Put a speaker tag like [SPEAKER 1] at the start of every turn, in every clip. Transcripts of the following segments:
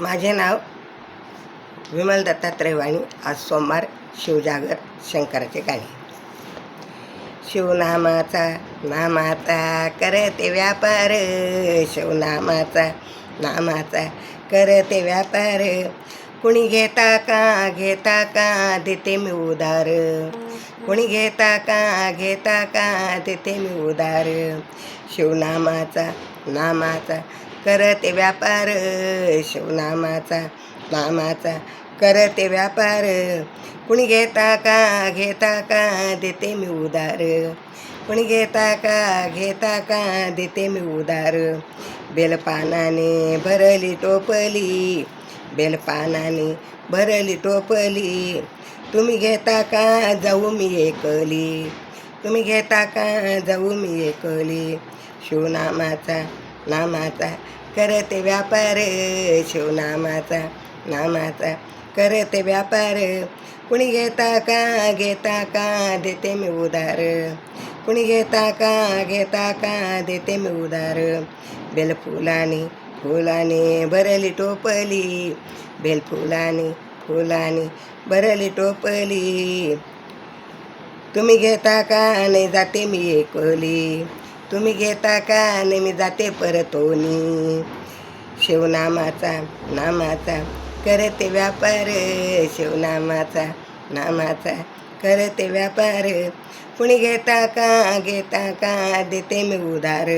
[SPEAKER 1] माझे नाव विमल दत्तात्रय वाणी. आज सोमवार शिवजागर शंकराचे गाणे. शिवनामाचा नामाचा करते व्यापार. शिवनामाचा नामाचा करते व्यापार. कुणी घेता का घेता का देते मी उदार कुणी घेता का घेता का देते मी उदार शिवनामाचा नामाचा करते व्यापार शिवनामाचा नामाचा. करते व्यापार कुणी घेता का घेता का देते मी उदार कुणी घेता का घेता का देते मी उदार बेलपानाने भरली टोपली बेलपानाने भरली टोपली. तुम्ही घेता का जाऊ मी एकली. तुम्ही घेता का जाऊ मी एकली. शिवनामाचा नामाचा करते व्यापार शिवनामाचा नामाचा करते व्यापार. कुणी घेता का घेता का देते मी उदार कुणी घेता का घेता का देते मी उदार बेलफुलाने फुलाने भरली टोपली. बेलफुलाने फुलाने भरली टोपली. तुम्ही घेता का नाही जाते मी एकली तुम्ही घेता का? आणि मी जाते परतोनी शिवनामाचा नामाचा करते व्यापार. शिवनामाचा नामाचा करते व्यापार. कुणी घेता का? घेता का? देते मी उधार.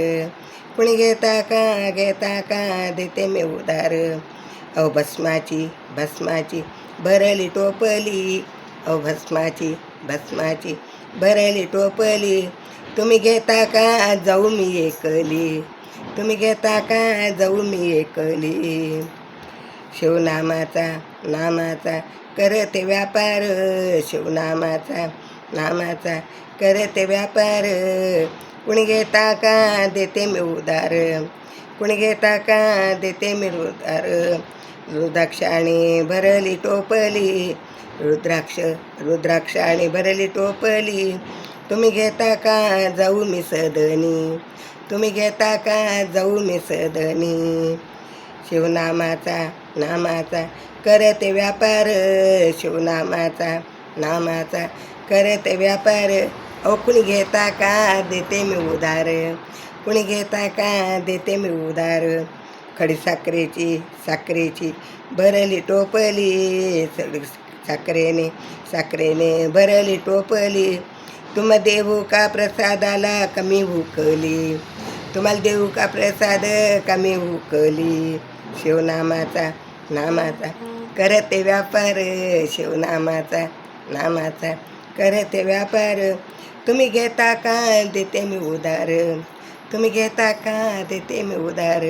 [SPEAKER 1] कुणी घेता का? घेता का? देते मी उधार. अहो भस्माची भस्माची भरली टोपली. अहो भस्माची भस्माची भरली टोपली. तुम्ही घेता का? जाऊ मी एकली. तुम्ही घेता का? जाऊ मी एकली. शिवनामाचा नामाचा करते व्यापार. शिवनामाचा नामाचा करते व्यापार. कुणी घेता का? देते मी उदार कुणी घेता का? देते मी उदार रुद्राक्षाने भरली टोपली. रुद्राक्ष रुद्राक्षाने भरली टोपली. तुम्ही घेता का जाऊ मी सदनी? तुम्ही घेता का जाऊ मी सदनी? शिवनामाचा नामाचा करते व्यापार. शिवनामाचा नामाचा करते व्यापार. अहो कुणी घेता का देते मी उधार? कुणी घेता का देते मी उधार? खडी साखरेची साखरेची भरली टोपली. साखरेने साखरेने भरली टोपली. तुम देऊ का प्रसादाला कमी भुकली. तुम्हाला देऊ का प्रसाद कमी भुकली. शिवनामाचा नामाचा करते व्यापार. शिवनामाचा नामाचा करते व्यापार. तुम्ही घेता का देते मी उदार तुम्ही घेता का देते मी उदार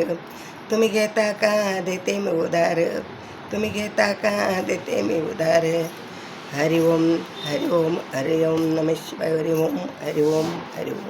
[SPEAKER 1] तुम्ही घेता का देते मी उदार तुम्ही घेता का देते मी उदार ഹരി ഓം ഹരി ഓം ഹരി ഓം നമ ശിവ ഹരി ഓം ഹരി ഓം ഹരി ഓം